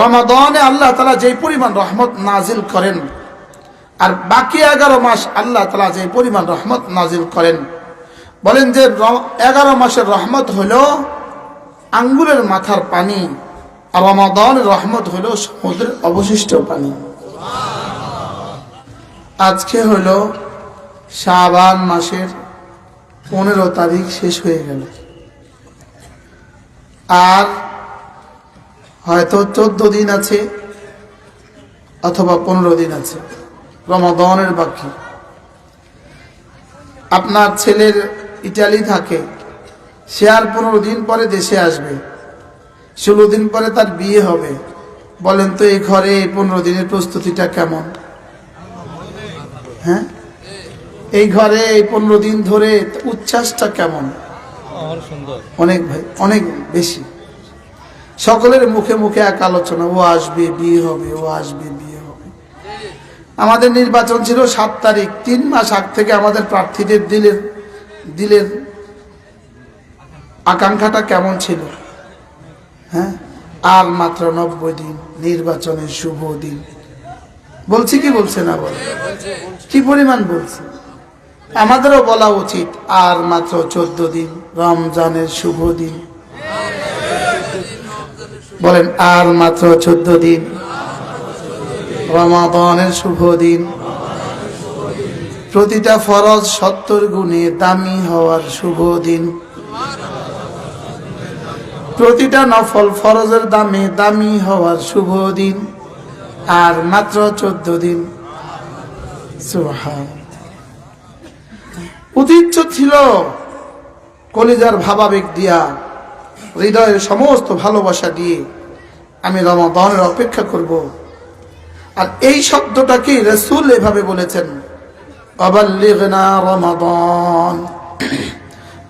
রমাদনে আল্লাহ তালা যে পরিমাণ রহমত নাজিল করেন, আর বাকি এগারো মাস আল্লাহ তালা যে পরিমাণ রহমত নাজিল করেন। বলেন যে এগারো মাসের রহমত হল আঙ্গুলের মাথার পানি, আর রমাদনের রহমত হল সমুদ্রের অবশিষ্ট পানি। আজকে হলো শাবান মাসের পনেরো তারিখ শেষ হয়ে গেল। আর হয়তো চোদ্দ দিন আছে অথবা পনেরো দিন আছে। রমাদনের বাকি। আপনার ছেলের ইটালি থাকে সে আর পনেরো দিন পরে দেশে আসবে। ষোলো দিন পরে তার বিয়ে হবে। বলেন তো এই ঘরে এই পনেরো দিনের প্রস্তুতিটা কেমন? হ্যাঁ? এই ঘরে এই পনেরো দিন ধরে উচ্ছ্বাসটা কেমন? অনেক ভাই অনেক বেশি। সকলের মুখে মুখে এক আলোচনা, ও আসবে, বিয়ে হবে, ও আসবে, বিয়ে হবে। আমাদের নির্বাচন ছিল সাত তারিখ, তিন মাস আগ থেকে আমাদের প্রার্থীদের দিলের দিলের আকাঙ্ক্ষাটা কেমন ছিল? হ্যাঁ? আর মাত্র নব্বই দিন, নির্বাচনের শুভ দিন। বলছি কি বলছে না বলে? কি পরিমাণ বলছে? আমাদেরও বলা উচিত, আর মাত্র চোদ্দ দিন, রমজানের শুভ দিন। বলেন, আর মাত্র চোদ্দ দিন। রমাদানের শুভ দিন। প্রতিটা ফরজ সত্তর গুণে দামি হওয়ার শুভ দিন। প্রতিটা নফল ফরজের দামে দামি হওয়ার শুভ দিন। আর মাত্র চোদ্দ দিন। উদিচ্ছ ছিল কলিজার ভাবাবেগ দিয়া। হৃদয়ের সমস্ত ভালোবাসা দিয়ে আমি রমাদানের অপেক্ষা করব। আর এই শব্দটাকে রসুল এভাবে বলেছেন রমাদান।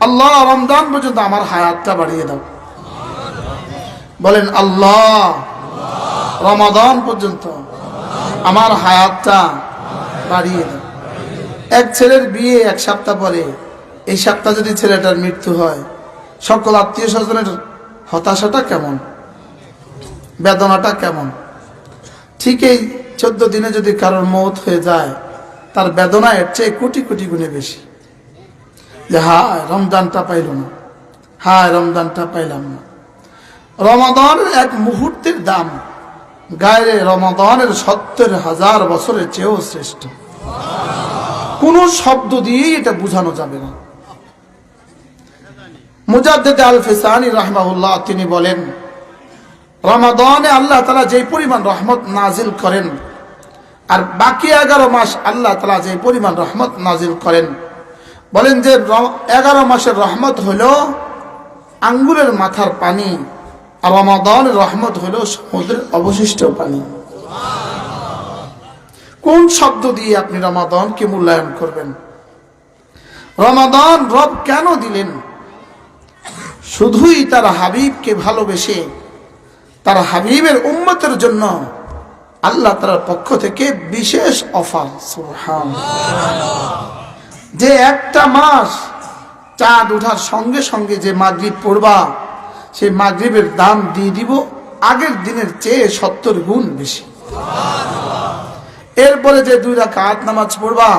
আল্লাহ রমজান পর্যন্ত আমার হায়াতটা বাড়িয়ে দাও। বলেন, আল্লাহ রমাদান পর্যন্ত আমার হায়াতটা বাড়িয়ে দাও। এক ছেলের বিয়ে এক সপ্তাহ পরে, এই সপ্তাহ যদি ছেলেটার মৃত্যু হয় সকল আত্মীয় স্বজনের হতাশাটা কেমন? বেদনাটা কেমন? ঠিক এই চোদ্দ দিনে যদি কারোর মত হয়ে যায়, তার বেদনা এর চেয়ে কোটি কোটি গুণে বেশি। যে হায়, রমজানটা পাইল না। হায়, রমজানটা পাইলাম না। রমাদানের এক মুহূর্তের দাম গায়ে রমাদানের সত্তর হাজার বছরের চেয়েও শ্রেষ্ঠ। কোনো শব্দ দিয়েই এটা বোঝানো যাবে না। মুজাদ্দেদ আল ফিসানি রাহমাহুল্লাহ, তিনি বলেন, রমাদানে আল্লাহ তালা যে পরিমাণ রহমত নাজিল করেন, আর বাকি এগারো মাস আল্লাহ তালা যে পরিমাণ রহমত নাজিল করেন। বলেন যে এগারো মাসের রহমত হল আঙ্গুলের মাথার পানি, আর রমাদানের রহমত হল সমুদ্রের অবশিষ্ট পানি। কোন শব্দ দিয়ে আপনি রমাদানকে মূল্যায়ন করবেন? রমাদান রব কেন দিলেন? শুধুই তার হাবিবকে ভালোবেসে, তার হাবিবের উম্মতের জন্য আল্লাহ তার পক্ষ থেকে বিশেষ অফার। যে একটা মাস চাঁদ ওঠার সঙ্গে সঙ্গে যে মাগরিব পড়বা সেই মাগরিবের দাম দিয়ে দিব আগের দিনের চেয়ে সত্তর গুণ বেশি। এরপরে যে দুই রাকাত নামাজ পড়বা,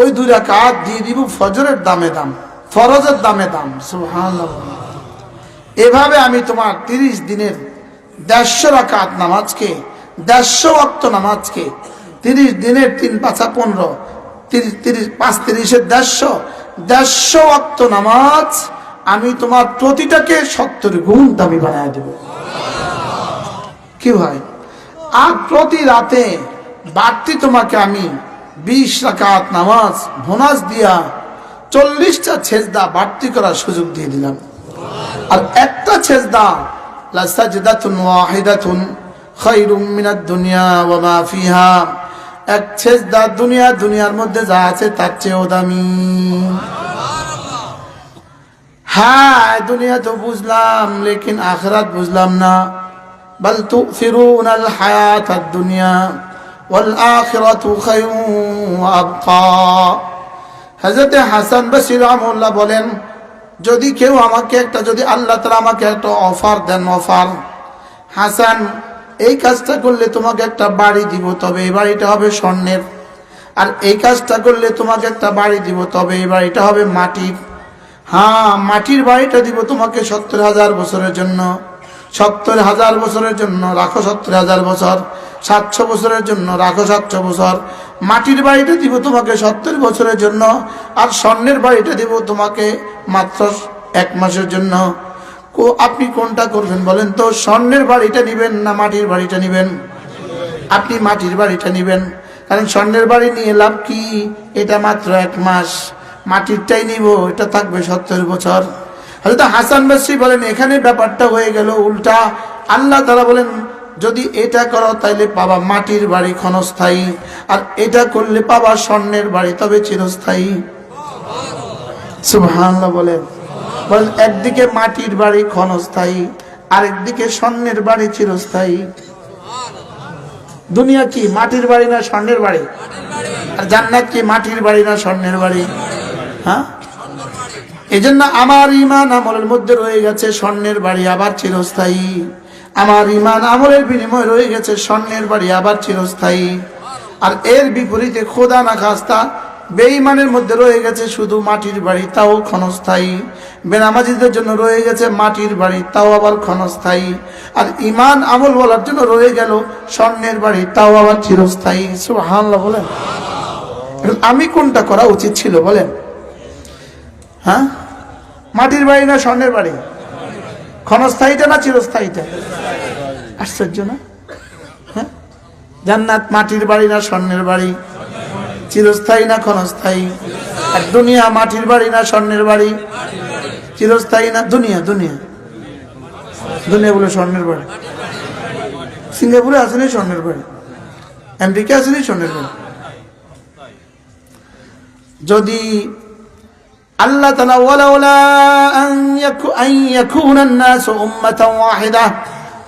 ওই দুই রাকাত দিয়ে দিব ফজরের দামে দাম, ফরজের দামে দাম। সুবহানাল্লাহ। এভাবে আমি তোমার তিরিশ দিনের দেড়শো রাকাত নামাজকে, দেড়শো অক্ত নামাজকে, তিরিশ দিনের তিন পাঁচা পনেরো, তিরিশ তিরিশ, পাঁচ তিরিশের দেড়শো দেড়শো অক্ত নামাজ আমি তোমার প্রতিটাকে সত্তর গুণ দামি বানায় দেব। কি ভাই আর প্রতি রাতে বাড়তি তোমাকে আমি বিশ রাকাত নামাজ ভোনাস দিয়া চল্লিশটা ছেজদা বাড়তি করার সুযোগ দিয়ে দিলাম। আর একটা সেজদা লা সাজদাতুন ওয়াহিদাতুন খায়রুম মিনাদ দুনিয়া ওয়া মা ফিহা। এক দুনিয়া, দুনিয়ার মধ্যে যা আছে তার চেয়েও হ্যাঁ দুনিয়া তো বুঝলাম, লেকিন আখরাত বুঝলাম না। বল তু ফিরুন আল হায়াত দুনিয়া ওয়াল আখিরাতু খায়রুম ওয়া আবকা। হযরত হাসান বসরি রাহমাহুল্লাহ বলেন যদি কেউ আমাকে একটা, যদি আল্লাহ তালা আমাকে একটা অফার দেন অফার হাসান, এই কাজটা করলে তোমাকে একটা বাড়ি দিব, তবে এই বাড়িটা হবে স্বর্ণের। আর এই কাজটা করলে তোমাকে একটা বাড়ি দিব, তবে এই বাড়িটা হবে মাটির হ্যাঁ মাটির বাড়িটা দিব তোমাকে সত্তর হাজার বছরের জন্য। সত্তর হাজার বছরের জন্য, রাখো সত্তর হাজার বছর। সাতশো বছরের জন্য, রাখো সাতশো বছর। মাটির বাড়িটা দিব তোমাকে সত্তর বছরের জন্য, আর স্বর্ণের বাড়িটা দিব তোমাকে মাত্র এক মাসের জন্য। কো- আপনি কোনটা করবেন বলেন তো? স্বর্ণের বাড়িটা নিবেন না মাটির বাড়িটা নিবেন? আপনি মাটির বাড়িটা নিবেন। কারণ স্বর্ণের বাড়ি নিয়ে লাভ কি? এটা মাত্র এক মাস। মাটিরটাই নিব, এটা থাকবে সত্তর বছর। হয়তো হাসান বাসী বলেন, এখানে ব্যাপারটা হয়ে গেল উল্টা। আল্লাহ তারা বলেন যদি এটা করো, তাইলে পাবা মাটির বাড়ি ক্ষণস্থায়ী। আর এটা করলে পাবা স্বর্ণের বাড়ি, তবে চিরস্থায়ী। সুবহানাল্লাহ বলেন। বলেন, একদিকে মাটির বাড়ি ক্ষণস্থায়ী, আরেকদিকে স্বর্ণের বাড়ি চিরস্থায়ী। দুনিয়া কি, মাটির বাড়ি না স্বর্ণের বাড়ি? আর জান্নাত কি, মাটির বাড়ি না স্বর্ণের বাড়ি? হ্যাঁ? এই জন্য আমার ইমান আমলের মধ্যে রয়ে গেছে স্বর্ণের বাড়ি, আবার চিরস্থায়ী। আমার ইমান আমলের বিনিময় রয়ে গেছে, স্বর্ণের বাড়ি আবার চিরস্থায়ী। আর এর বিপরীতে খোদা না খাস্তা বেঈমানের মধ্যে রয়ে গেছে, শুধু মাটির বাড়ি তাও ক্ষণস্থায়ী। বেনামাজিদের জন্য রয়ে গেছে, মাটির বাড়ি তাও আবার ক্ষণস্থায়ী। আর ইমান আমল বলার জন্য রয়ে গেল, স্বর্ণের বাড়ি তাও আবার চিরস্থায়ী। সুবহানাল্লাহ, বলেন। আমি কোনটা করা উচিত ছিল, বলেন? হ্যাঁ? মাটির বাড়ি না স্বর্ণের বাড়ি? ক্ষণস্থায়ীটা না চিরস্থায়ীটা আশ্চর্য না? হ্যাঁ? জান্নাত মাটির বাড়ি না স্বর্ণের বাড়ি? চিরস্থায়ী না ক্ষণস্থায়ী? আর দুনিয়া মাটির বাড়ি না স্বর্ণের বাড়ি? চিরস্থায়ী না দুনিয়া দুনিয়া? দুনিয়া বলে স্বর্ণের বাড়ি। সিঙ্গাপুরে আসেনি স্বর্ণের বাড়ি? আমেরিকা আসেনি স্বর্ণের বাড়ি? যদি আল্লাহ তালা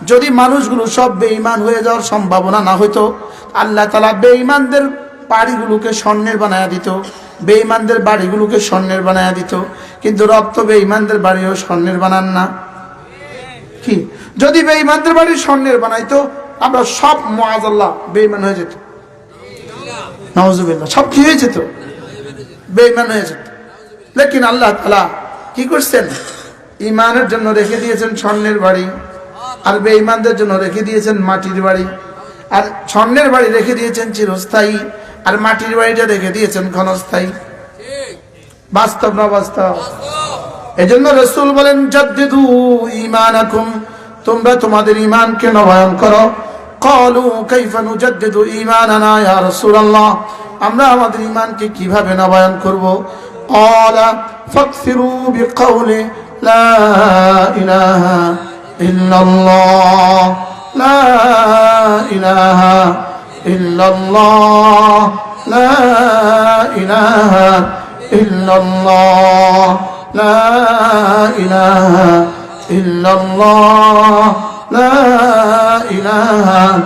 যদি মানুষগুলো সব বেঈমান হয়ে যাওয়ার সম্ভাবনা না হইতো, আল্লাহ তালা বেঈমানদের বাড়িগুলোকে স্বর্ণের বানায়া দিত, বেঈমানদের বাড়িগুলোকে স্বর্ণের বানায়া দিত। কিন্তু রক্ত বেঈমানদের বাড়িও স্বর্ণের বানান না। কি? যদি বেঈমানদের বাড়ি স্বর্ণের বানাইতো, আমরা সব মহাজাল্লাহ বেঈমান হয়ে যেত। নওয়াজ সব কি হয়ে যেত? বেঈমান হয়ে যেত। লেকিন আল্লাহ তালা কি করছেন? ইমানের জন্য রেখে দিয়েছেন স্বর্ণের বাড়ি আর বেঈমানদের জন্য রেখে দিয়েছেন মাটির বাড়ি। আর স্বর্ণের বাড়ি রেখে দিয়েছেন চিরস্থায়ী আর মাটির বাড়িটা রেখে দিয়েছেন ক্ষণস্থায়ী। বাস্তব না বাস্তব এজন্য রসুল বলেন, জাদ্দিদু ঈমানাকুম, তোমরা তোমাদের ঈমানকে নবায়ন করো। আমরা আমাদের ঈমানকে কীভাবে নবায়ন করব? قال فاكثروا بقول لا إله إلا الله لا إله إلا الله لا إله إلا الله لا إله إلا الله لا إله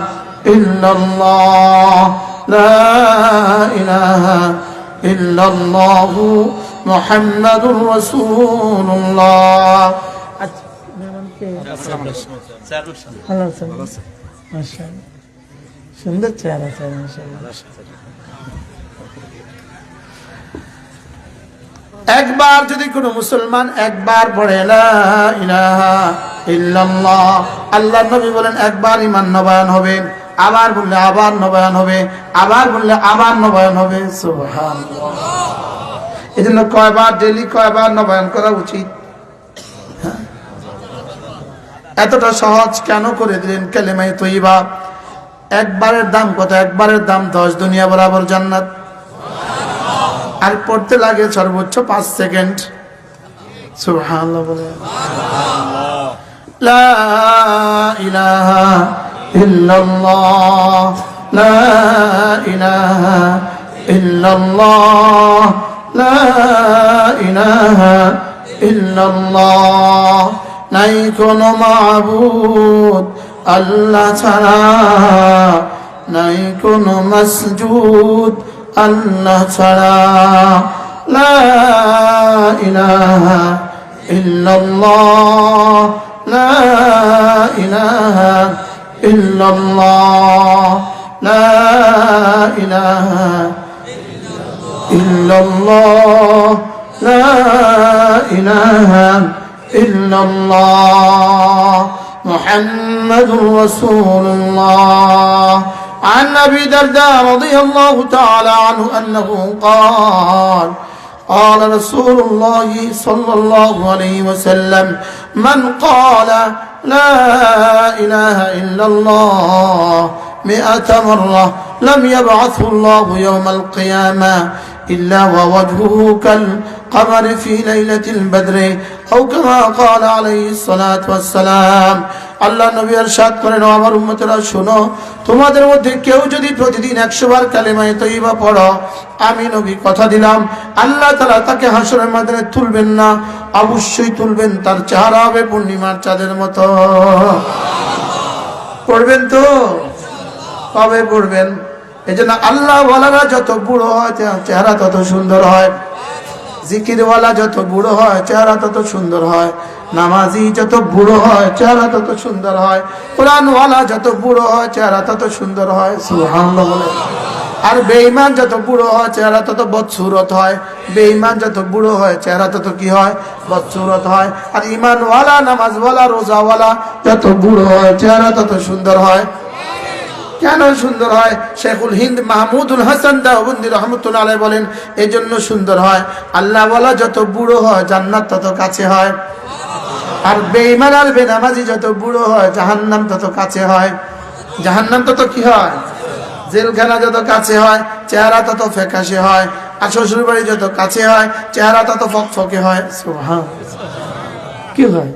إلا الله لا إله إلا الله محمد رسول الله সুন্দর চেহারা স্যার একবার যদি কোনো মুসলমান একবার পড়ে ইলাহা আল্লাহ নবী বলেন একবার ইমান নবায়ন হবে। আবার বললে আবার নবায়ন হবে, আবার বললে আবার নবায়ন হবে। এই জন্য কয়বার ডেলি কয়বার নবায়ন করা উচিত? হ্যাঁ? এতটা সহজ কেন করে দিলেন কালেমাই তৈবা একবারের দাম কত? একবারের দাম দশ দুনিয়া বরাবর জান্নাত। আর পড়তে লাগে সর্বোচ্চ পাঁচ সেকেন্ড। সুবহানাল্লাহ বলে। লা ইলাহা ইল্লাল্লাহ, লা ইলাহা ইল্লাল্লাহ, লা ইলাহা ইল্লাল্লাহ। নাই কোনো মাবুদ আল্লাহ ছাড়া, নাই কোনো মসজুদ আল্লাহ ছাড়া। ইলাহা ইল্লাল্লাহ, লা ইলাহা إلا الله. لا إله إلا الله. لا إله إلا الله. محمد رسول الله. عن أبي درداء رضي الله تعالى عنه أنه قال قال رسول الله صلى الله عليه وسلم من قال لا إله إلا الله مئة مرة لم يبعثه الله يوم القيامة إلا ووجهه كالقمر في ليلة البدر أو كما قال عليه الصلاة والسلام আল্লাহ নবী আরশাদ করেন "ও আমার উম্মতেরা শোনো তোমাদের মধ্যে কেউ যদি প্রতিদিন একশো বার কালেমায় তৈবা পড়ো আমি নবী কথা দিলাম আল্লাহ তালা তাকে হাসরের মাধ্যমে তুলবেন না অবশ্যই তুলবেন তার চেহারা হবে পূর্ণিমার চাঁদের মতো পড়বেন তো কবে পড়বেন এই জন্য আল্লাহ ওয়ালারা যত বুড়ো হয় চেহারা তত সুন্দর হয়। জিকিরওয়ালা যত বুড়ো হয়, চেহারা তত সুন্দর হয়। নামাজি যত বুড়ো হয়, চেহারা তত সুন্দর হয়। কোরআনওয়ালা যত বুড়ো হয়, চেহারা তত সুন্দর হয়। বলে। আর বেঈমান যত বুড়ো হয়, চেহারা তত বদসুরত হয়। বেঈমান যত বুড়ো হয়, চেহারা তত কি হয়? বদসুরত হয়। আর ইমানওয়ালা নামাজওয়ালা, রোজাওয়ালা যত বুড়ো হয়, চেহারা তত সুন্দর হয়। কেন সুন্দর হয়? শেখুল হিন্দ মাহমুদুল হাসান দাহবন্দি রহমতুল্লাহ বলেন এই জন্য সুন্দর হয়। আল্লাহ বলা যত বুড়ো হয়, জান্নাত তত কাছে হয়। আর বেইমান আর বেনামাজি যত বুড়ো হয়, জাহান্নাম তত কাছে হয়। জাহান্নাম তত কি হয়? জেলখানা যত কাছে হয়, চেহারা তত ফ্যাকাশে হয়। আর শ্বশুর বাড়ি যত কাছে হয়, চেহারা তত ফকফকে হয়। কি হয়?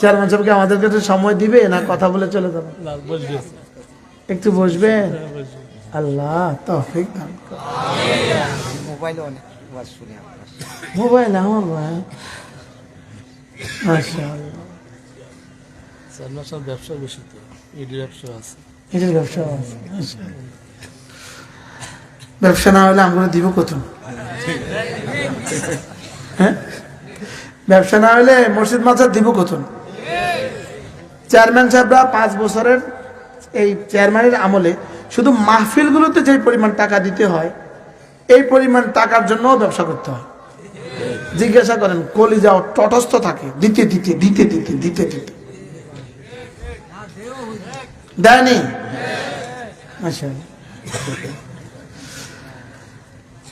চেয়ারম্যান সাহেবকে আমাদের কাছে সময় দিবে না কথা বলে চলে যাবে? একটু বসবেন? আল্লাহ তৌফিক দান করুন। মোবাইলে আমার ভাই মাশাআল্লাহ। ব্যবসা বেশি তো। ইডি ব্যবসা আছে। এটার ব্যবসা আছে ব্যবসা না হলে আমরা দিব কত হ্যাঁ? ব্যবসা না হলে মসজিদ মাজার দিব কত চেয়ারম্যান সাহেবরা পাঁচ বছরের এই চেয়ারম্যানের আমলে শুধু মাহফিলগুলোতে যে পরিমাণ টাকা দিতে হয়, এই পরিমাণ টাকার জন্য ব্যবসা করতে হয়। জিজ্ঞাসা করেন কলি যাও তটস্থ থাকে, দিতে দিতে দিতে দিতে দিতে দিতে। দেয়নি আচ্ছা।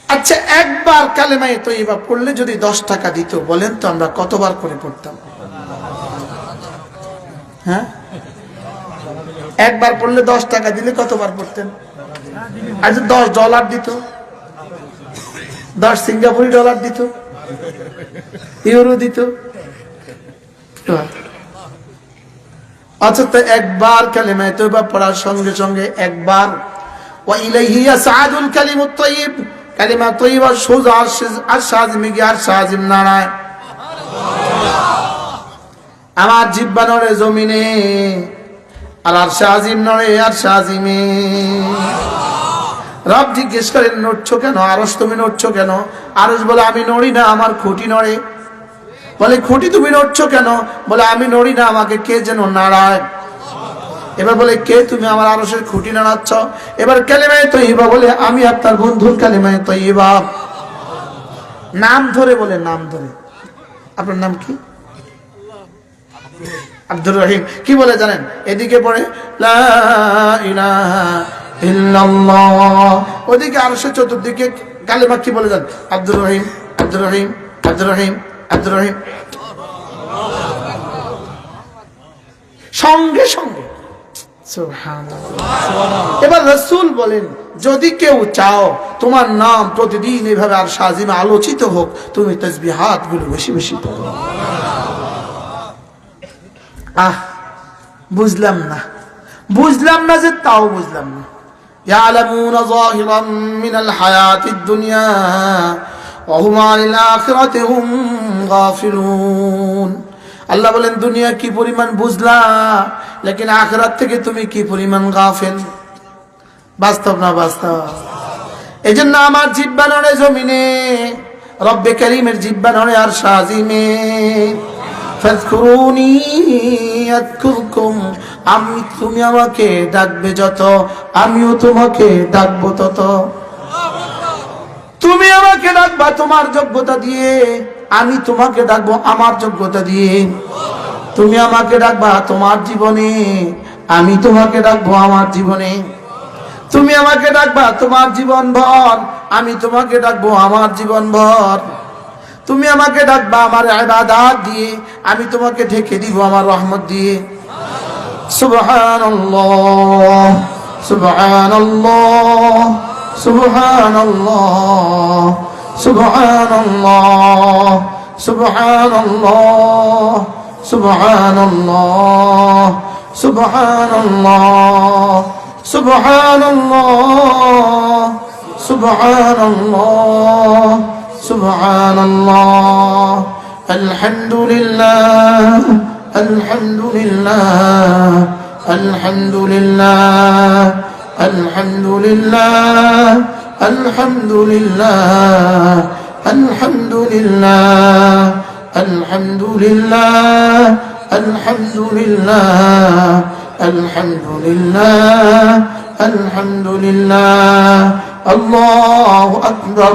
আচ্ছা একবার কালেমায় তো এবার পড়লে যদি দশ টাকা দিত, বলেন তো আমরা কতবার করে পড়তাম? হ্যাঁ? একবার পড়লে দশ টাকা দিলে কতবার পড়তেন? আচ্ছা দশ ডলার দিত? দশ সিঙ্গাপুরি ডলার দিত? ইউরো দিত? অর্থাৎ একবার কালেমায় তো বা পড়ার সঙ্গে সঙ্গে একবার কালিমা তৈবা সোজা আর সাজমি আর সাজিম নাড়ায় আমার জিব্বা নড়ে জমিনে। আর আর সাজিম নড়ে আর সাজিমে রব জিজ্ঞেস করেন, নড়ছো কেন? আরস তুমি নড়ছো কেন? আরস বলে, আমি নড়ি না, আমার খুঁটি নড়ে। বলে, খুঁটি তুমি নড়ছো কেন? বলে, আমি নড়ি না, আমাকে কে যেন নাড়ায়? এবার বলে, কে তুমি আমার আরসের খুঁটি নাড়াচ্ছ? এবার কালেমায় তৈবা বলে, আমি আপনার বন্ধুর কালেমায় তৈবা নাম ধরে বলে, নাম ধরে। আপনার নাম কি? আব্দুর রহিম কি বলে জানেন? এদিকে পড়ে ওদিকে আরশের চতুর্দিকে কালেমা কি বলে যান আব্দুর রহিম আব্দুর রহিম আব্দুর রহিম আব্দুর রহিম। সঙ্গে সঙ্গে। এবার রসুল বলেন যদি কেউ চাও তোমার নাম প্রতিদিন এভাবে আর সাজিমে আলোচিত হোক তুমি তসবি হাতগুলো বেশি বেশি পড়ো। আহ বুঝলাম না বুঝলাম না যে তাও বুঝলাম না يعلمون ظاهرا من الحياة الدنيا وهم عن الآخرة هم غافلون আল্লাহ বলেন দুনিয়া কি পরিমাণ বুঝলা লেকিন আখরাত থেকে তুমি কি পরিমাণ গাফেল বাস্তব না বাস্তব এই জন্য আমার জিব্বা নড়ে জমিনে রব্বে করিমের জিব্বা নড়ে আর সাজিমে ফাজকুরুনি আযকুরকুম আমি তুমি আমাকে ডাকবে যত, আমিও তোমাকে ডাকবো তত। তুমি আমাকে ডাকবা তোমার যোগ্যতা দিয়ে, আমি তোমাকে ডাকবো আমার যোগ্যতা দিয়ে। তুমি আমাকে ডাকবা তোমার জীবনে, আমি তোমাকে ডাকবো আমার জীবনে। তুমি আমাকে ডাকবা তোমার জীবন ভর, আমি তোমাকে ডাকবো আমার জীবন ভর। তুমি আমাকে ডাকবা আমার ইবাদত দিয়ে, আমি তোমাকে ঢেকে দিব আমার রহমত দিয়ে। সুবহানাল্লাহ সুবহানাল্লাহ সুবহানাল্লাহ সুবহানাল্লাহ সুবহানাল্লাহ সুবহানাল্লাহ সুবহানাল্লাহ সুবহানাল্লাহ সুবহানাল্লাহ। সুবহানাল্লাহ আলহামদুলিল্লাহ আলহামদুলিল্লাহ আলহামদুলিল্লাহ আলহামদুলিল্লাহ আলহামদুলিল্লাহ আলহামদুলিল্লাহ আলহামদুলিল্লাহ আলহামদুলিল্লাহ আলহামদুলিল্লাহ আলহামদুলিল্লাহ আল্লাহু আকবার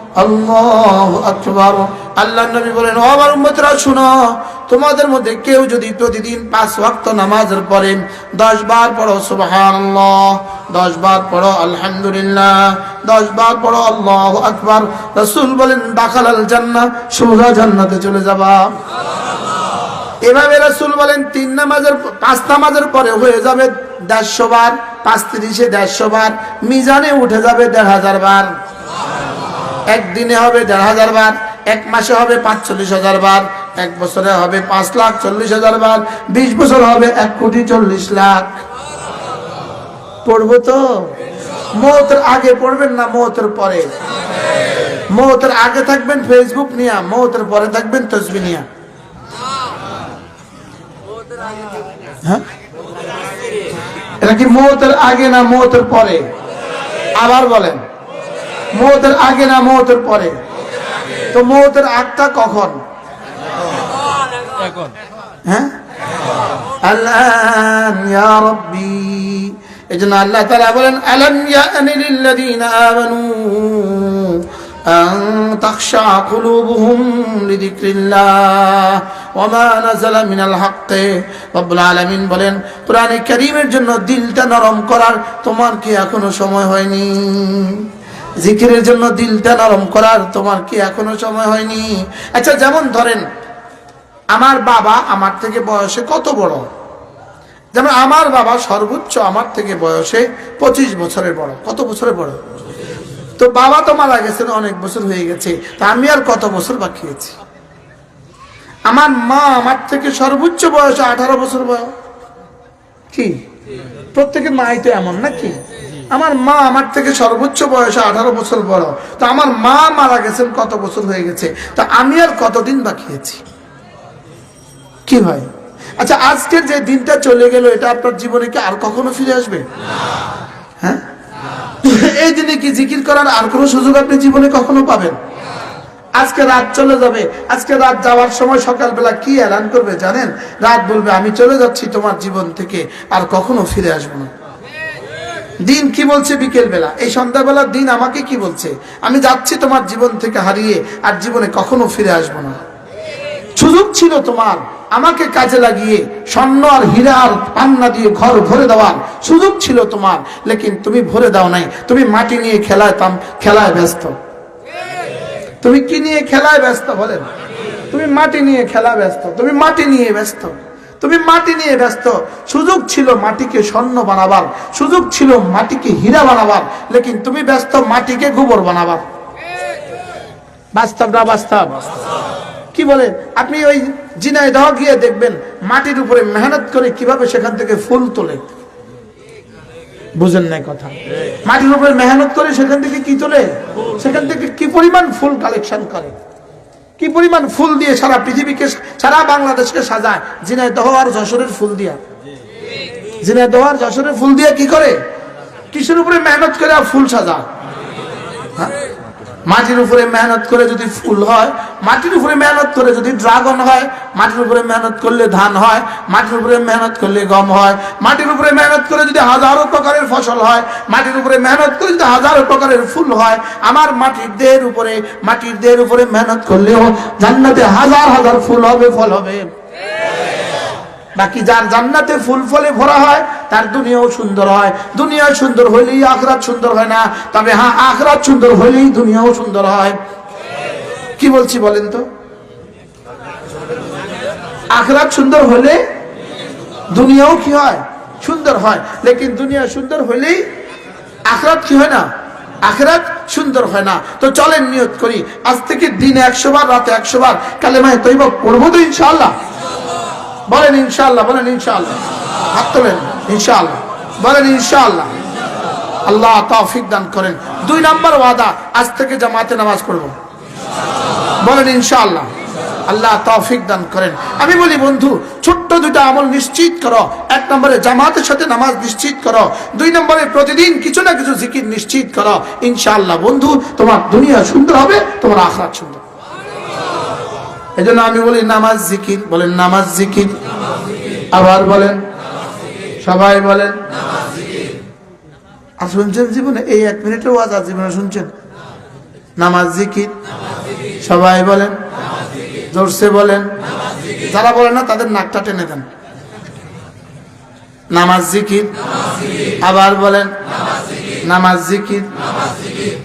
আল্লাহু নবী বলেন, ও আমার উম্মতরা, শুনো, তোমাদের মধ্যে কেউ যদি প্রতিদিন পাঁচ নামাজের পড়েন দশ বার পড়ো দশ বার পড়ো, আলহামদুলিল্লাহ, দশ বার পড়ো, আল্লাহু আকবার। বলেন জান্নাতে চলে যাবা। এভাবে রাসূল বলেন, তিন নামাজের, পাঁচ নামাজের পরে হয়ে যাবে দেড়শো বার, পাঁচ তিরিশে দেড়শো বার, মিজানে উঠে যাবে দেড় হাজার বার। একদিনে হবে দেড় হাজার বার, এক মাসে হবে পাঁচচল্লিশ হাজার বার, এক বছরে হবে পাঁচ লাখ চল্লিশ হাজার বার, বিশ বছর হবে এক কোটি চল্লিশ লাখ। পড়ব তো? মৌতের আগে পড়বেন না মৌতের পরে? মৌতের আগে থাকবেন ফেসবুক নিয়া, মৌতের পরে থাকবেন তসবি নিয়া। হ্যাঁ? এটা কি মৌতের আগে না মৌতের পরে? আবার বলেন। মৌতের আগে না মৌতের পরে? তো মৌতের আগটা কখন? হ্যাঁ? আল্লাহ রব্বি। এজন্য আল্লাহ তাআলা বলেন আলাম ইয়ানি লিল্লাযীনা আমানু আন তাখশা কুলুবুহুম লিযিকরিল্লাহ। ওয়া মা নাযালা মিনাল হক রব্বুল আলামিন বলেন কোরআনে কারীমের জন্য দিলটা নরম করার তোমার কি এখনও সময় হয়নি? জিকিরের জন্য দিলটা নরম করার তোমার কি এখনও সময় হয়নি? আচ্ছা যেমন ধরেন, আমার বাবা আমার থেকে বয়সে কত বড়? যেমন আমার বাবা সর্বোচ্চ আমার থেকে বয়সে পঁচিশ বছরের বড়। কত বছরের বড়? তো বাবা তো মারা গেছেন, অনেক বছর হয়ে গেছে। তা আমি আর কত বছর বাকি আছি? আমার মা আমার থেকে সর্বোচ্চ বয়সে আঠারো বছর বয়স। কি? প্রত্যেকের মাই তো এমন নাকি? আমার মা আমার থেকে সর্বোচ্চ বয়সে আঠারো বছর বড়। তো আমার মা মারা গেছেন কত বছর হয়ে গেছে? তা আমি আর কতদিন বাকি আছি? কি ভাই? আচ্ছা আজকের যে দিনটা চলে গেল, এটা আপনার জীবনে কি আর কখনো ফিরে আসবে? হ্যাঁ? এই দিনে কি জিকির করার আর কোনো সুযোগ আপনি জীবনে কখনো পাবেন? আজকে রাত চলে যাবে। আজকে রাত যাওয়ার সময় সকালবেলা কি অ্যালান করবে জানেন? রাত বলবে, আমি চলে যাচ্ছি তোমার জীবন থেকে, আর কখনো ফিরে আসব না। দিন কি বলছে বিকেল বেলা এই সন্ধ্যাবেলার দিন আমাকে কি বলছে? আমি যাচ্ছি তোমার জীবন থেকে হারিয়ে আর জীবনে কখনো ফিরে আসব না। সুযোগ ছিল তোমার। আমাকে কাজে লাগিয়ে স্বর্ণ আর হীরা আর পান্না দিয়ে ঘর ভরে দেওয়ার সুযোগ ছিল তোমার। লেকিন তুমি ভরে দাও নাই। তুমি মাটি নিয়ে খেলায় তাম খেলায় ব্যস্ত। তুমি কি নিয়ে খেলায় ব্যস্ত বলেন? তুমি মাটি নিয়ে খেলা ব্যস্ত। তুমি মাটি নিয়ে ব্যস্ত। তুমি মাটি নিয়ে ব্যস্ত। সুযোগ ছিল মাটিকে স্বর্ণ বানাবার। সুযোগ ছিল মাটিকে হীরা বানাবার। লেকিন তুমি ব্যস্ত, মাটিকে গোবর বানাবার। বাস্তব না বাস্তব। কি বলে? আপনি ওই জিনাইদহ গিয়ে দেখবেন মাটির উপরে মেহনত করে কীভাবে সেখান থেকে ফুল তোলে। বুঝেন নাই কথা? মাটির উপরে মেহনত করে সেখান থেকে কি তোলে? সেখান থেকে কি পরিমাণ ফুল কালেকশন করে? কি পরিমাণ ফুল দিয়ে সারা পৃথিবীকে, সারা বাংলাদেশকে সাজায়? ঝিনাইদহ আর যশোরের ফুল দিয়া। ঝিনাইদহ আর যশোরের ফুল দিয়ে কি করে? কিসের উপরে মেহনত করে ফুল সাজা হ্যাঁ? মাটির উপরে মেহনত করে যদি ফুল হয়, মাটির উপরে মেহনত করে যদি ড্রাগন হয়, মাটির উপরে মেহনত করলে ধান হয়, মাটির উপরে মেহনত করলে গম হয়, মাটির উপরে মেহনত করে যদি হাজারো প্রকারের ফসল হয়, মাটির উপরে মেহনত করে যদি হাজারো প্রকারের ফুল হয়, আমার মাটির দেহের উপরে মাটির দেহের উপরে মেহনত করলেও জান্নাতে হাজার হাজার ফুল হবে, ফল হবে। বাকি যার জান্নাতে ফুল ফলে ভরা হয়, তার দুনিয়াও সুন্দর হয়। দুনিয়া সুন্দর হইলেই আখরাত সুন্দর হয় না, তবে হ্যাঁ আখরাত সুন্দর হইলেই দুনিয়াও সুন্দর হয়। কি বলছি বলেন তো? আখরাত সুন্দর হলে দুনিয়াও কি হয়? সুন্দর হয়। লেকিন দুনিয়া সুন্দর হইলেই আখরাত কি হয় না? আখরাত সুন্দর হয় না। তো চলেন নিয়ত করি। আজ থেকে দিনে একশো বার, রাতে একশো বার কালেমায় তৈব পড়ব তো ইনশাআল্লাহ। বলেন ইনশাআল্লাহ বলেন ইনশাআল্লাহ। হাত তোলেন, ইনশাআল্লাহ। বলেন ইনশাআল্লাহ। আল্লাহ তৌফিক দান করেন। দুই নম্বর ওয়াদা, আজ থেকে জামাতে নামাজ পড়ব। বলেন ইনশাআল্লাহ। আল্লাহ তৌফিক দান করেন। আমি বলি, বন্ধু, ছোট্ট দুইটা আমল নিশ্চিত করো। এক নম্বরে জামাতের সাথে নামাজ নিশ্চিত করো। দুই নম্বরে প্রতিদিন কিছু না কিছু জিকির নিশ্চিত করো। ইনশাআল্লাহ, বন্ধু, তোমার দুনিয়া সুন্দর হবে, তোমার আখরাত সুন্দর এই জন্য আমি বলি নামাজ জিকির, বলেন নামাজ জিকির। আবার বলেন, সবাই বলেন, আর শুনছেন জীবনে? এই এক মিনিটের ওয়াজ আর জীবনে শুনছেন? নামাজ জিকির, সবাই বলেন, জোরসে বলেন। যারা বলেন না, তাদের নাকটা টেনে দেন। নামাজ জিকির, আবার বলেন নামাজ জিকির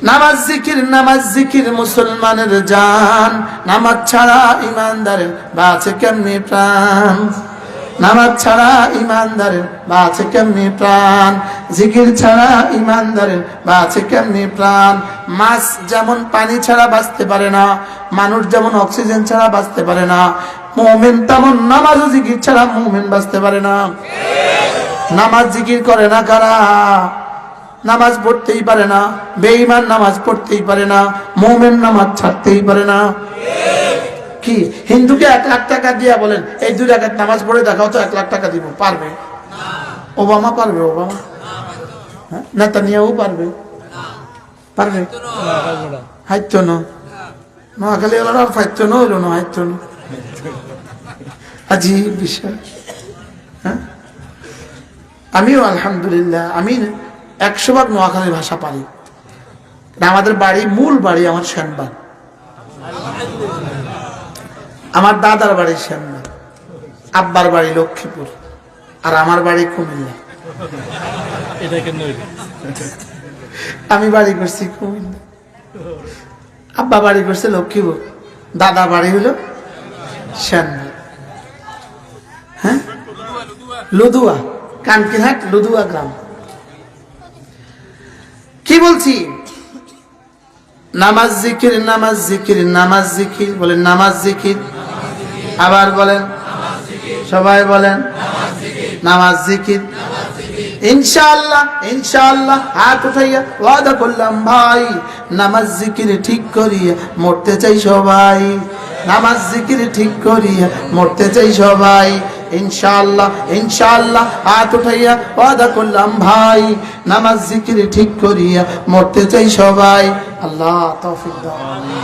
নামাজ জিকির নামাজ জিকির, মুসলমানের জান। নামাজ ছাড়া ইমানদারের বাঁচে কেমনি প্রাণ? নামাজ ছাড়া ইমানদারের বাঁচে কেমনি প্রাণ? জিকির ছাড়া ইমানদারের বাঁচে কেমনি প্রাণ? মাছ যেমন পানি ছাড়া বাঁচতে পারে না, মানুষ যেমন অক্সিজেন ছাড়া বাঁচতে পারে না, মোমেন তেমন নামাজ জিকির ছাড়া মোমেন বাঁচতে পারে না। নামাজ জিকির করে না কারা? নামাজ পড়তেই পারে না, বেঈমান নামাজ পড়তেই পারে না, মোমেন নামাজ ছাড়তেই পারে না। কি? হিন্দুকে এক লাখ টাকা দিয়া বলেন, এই দুই রাখাত নামাজ পড়ে দেখাও তো এক লাখ টাকা দিব। পারবে? ওবামা পারবে, ওবামা? হ্যাঁ? নেতানিয়াও পারবে? পারবে? ন। নোয়াখালী ওরা আর ফাইত্য ন, হইল না, হাইত্য ন। আজি বিষয়। হ্যাঁ? আমিও আলহামদুলিল্লাহ আমি একশো ভাগ নোয়াখালী ভাষা পারি। আমাদের বাড়ি মূল বাড়ি আমার শ্যানবাগ আমার দাদার বাড়ি শ্যামবাগ আব্বার বাড়ি লক্ষ্মীপুর। আর আমার বাড়ি কুমিল্লা। আমি বাড়ি করছি কুমিল্লা। আব্বা বাড়ি করছে লক্ষ্মীপুর। দাদা বাড়ি হলো শ্যানবাগ হ্যাঁ? লুদুয়া। কানকিরহাট লুদুয়া গ্রাম। কি বলছি? নামাজ জিকির নামাজ জিকির নামাজ জিকির, বলেন নামাজ জিকির। আবার বলেন, সবাই বলেন, নামাজ জিকির। ইনশাআল্লাহ ইনশাআল্লাহ, হাত উঠাইয়া ওয়াদা করলাম, ভাই, নামাজ জিকির ঠিক করিয়া মরতে চাই সবাই। নামাজ জিকির ঠিক করিয়া মরতে চাই সবাই। ইনশাআল্লাহ ইনশাল্লাহ হাত উঠাইয়া, ওয়াদা করলাম, ভাই, নামাজ জিকির ঠিক করিয়া মরতে চাই সবাই। আল্লাহ তৌফিক দাও।